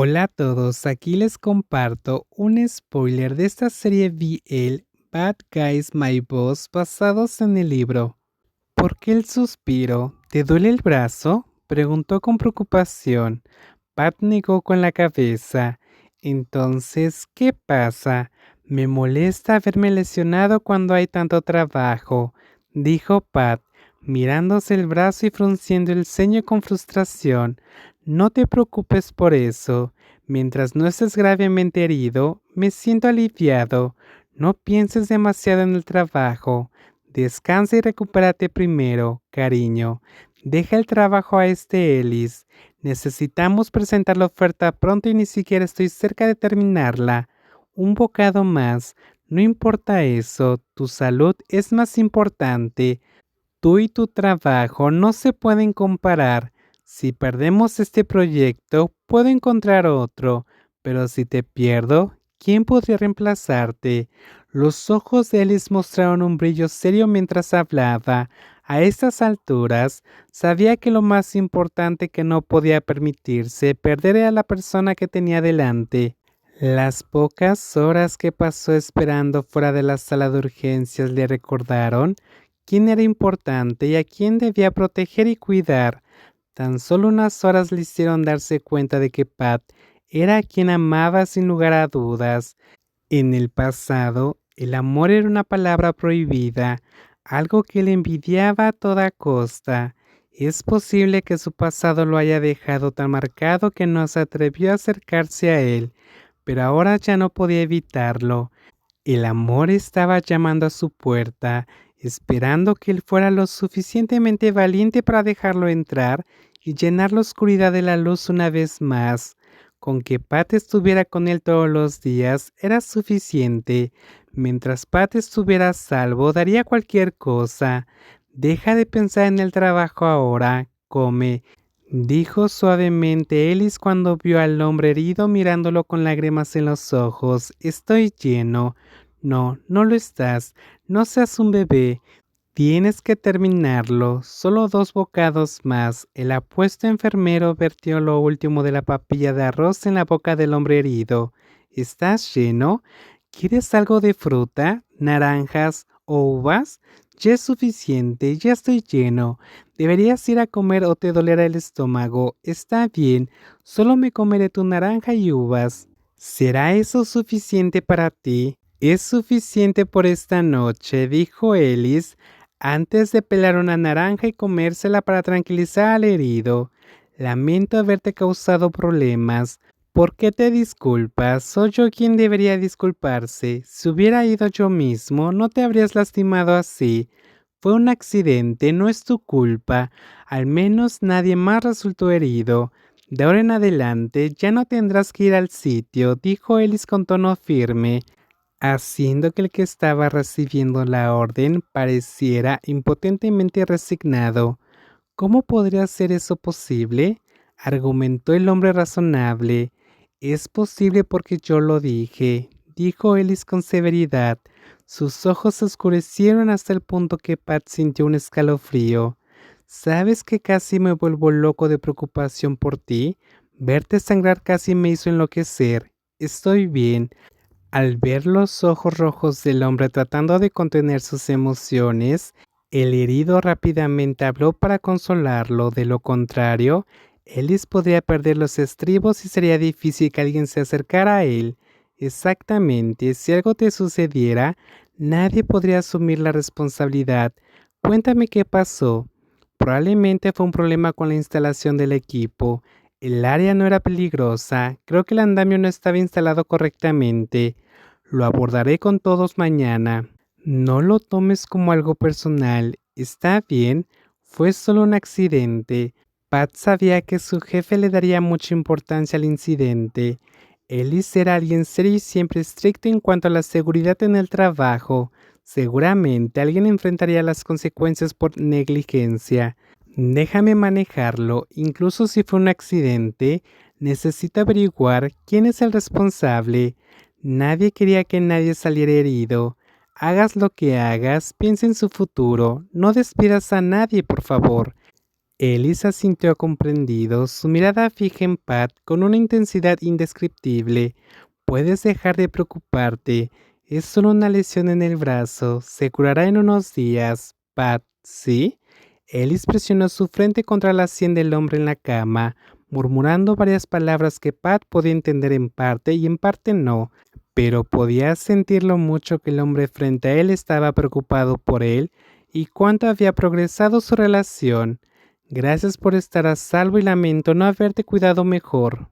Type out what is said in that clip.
Hola a todos, aquí les comparto un spoiler de esta serie BL Bad Guys My Boss basados en el libro. ¿Por qué el suspiro? ¿Te duele el brazo? preguntó con preocupación. Pat negó con la cabeza. Entonces, ¿qué pasa? Me molesta haberme lesionado cuando hay tanto trabajo, dijo Pat, mirándose el brazo y frunciendo el ceño con frustración. No te preocupes por eso. Mientras no estés gravemente herido, me siento aliviado. No pienses demasiado en el trabajo. Descansa y recupérate primero, cariño. Deja el trabajo a este Ellis. Necesitamos presentar la oferta pronto y ni siquiera estoy cerca de terminarla. Un bocado más. No importa eso, tu salud es más importante. Tú y tu trabajo no se pueden comparar. Si perdemos este proyecto, puedo encontrar otro, pero si te pierdo, ¿quién podría reemplazarte? Los ojos de Alice mostraron un brillo serio mientras hablaba. A estas alturas, sabía que lo más importante que no podía permitirse perder a la persona que tenía delante. Las pocas horas que pasó esperando fuera de la sala de urgencias le recordaron quién era importante y a quién debía proteger y cuidar. Tan solo unas horas le hicieron darse cuenta de que Pat era quien amaba sin lugar a dudas. En el pasado, el amor era una palabra prohibida, algo que le envidiaba a toda costa. Es posible que su pasado lo haya dejado tan marcado que no se atrevió a acercarse a él, pero ahora ya no podía evitarlo. El amor estaba llamando a su puerta, esperando que él fuera lo suficientemente valiente para dejarlo entrar y llenar la oscuridad de la luz una vez más. Con que Pat estuviera con él todos los días era suficiente. Mientras Pat estuviera a salvo, daría cualquier cosa. Deja de pensar en el trabajo ahora, come, dijo suavemente Ellis cuando vio al hombre herido mirándolo con lágrimas en los ojos. Estoy lleno. No, no lo estás. No seas un bebé. Tienes que terminarlo. Solo dos bocados más. El apuesto enfermero vertió lo último de la papilla de arroz en la boca del hombre herido. ¿Estás lleno? ¿Quieres algo de fruta? ¿Naranjas o uvas? Ya es suficiente, ya estoy lleno. Deberías ir a comer o te dolerá el estómago. Está bien, solo me comeré tu naranja y uvas. ¿Será eso suficiente para ti? Es suficiente por esta noche, dijo Ellis, antes de pelar una naranja y comérsela para tranquilizar al herido. Lamento haberte causado problemas. ¿Por qué te disculpas? Soy yo quien debería disculparse. Si hubiera ido yo mismo, no te habrías lastimado así. Fue un accidente, no es tu culpa. Al menos nadie más resultó herido. De ahora en adelante ya no tendrás que ir al sitio, dijo Ellis con tono firme haciendo que el que estaba recibiendo la orden pareciera impotentemente resignado. ¿Cómo podría ser eso posible? argumentó el hombre razonable. Es posible porque yo lo dije, dijo Ellis con severidad. Sus ojos se oscurecieron hasta el punto que Pat sintió un escalofrío. ¿Sabes que casi me vuelvo loco de preocupación por ti? Verte sangrar casi me hizo enloquecer. Estoy bien. Al ver los ojos rojos del hombre tratando de contener sus emociones, el herido rápidamente habló para consolarlo, de lo contrario, Ellis podría perder los estribos y sería difícil que alguien se acercara a él. Exactamente, si algo te sucediera, nadie podría asumir la responsabilidad. Cuéntame qué pasó. Probablemente fue un problema con la instalación del equipo. El área no era peligrosa, creo que el andamio no estaba instalado correctamente. Lo abordaré con todos mañana. No lo tomes como algo personal, está bien, fue solo un accidente. Pat sabía que su jefe le daría mucha importancia al incidente. Ellis era alguien serio y siempre estricto en cuanto a la seguridad en el trabajo. Seguramente alguien enfrentaría las consecuencias por negligencia. Déjame manejarlo, incluso si fue un accidente, necesito averiguar quién es el responsable. Nadie quería que nadie saliera herido. Hagas lo que hagas, piensa en su futuro, no despidas a nadie, por favor. Elisa sintió comprendido, su mirada fija en Pat con una intensidad indescriptible. Puedes dejar de preocuparte, es solo una lesión en el brazo, se curará en unos días. Pat, ¿sí? Ellis presionó su frente contra la sien del hombre en la cama, murmurando varias palabras que Pat podía entender en parte y en parte no, pero podía sentir lo mucho que el hombre frente a él estaba preocupado por él y cuánto había progresado su relación. Gracias por estar a salvo y lamento no haberte cuidado mejor.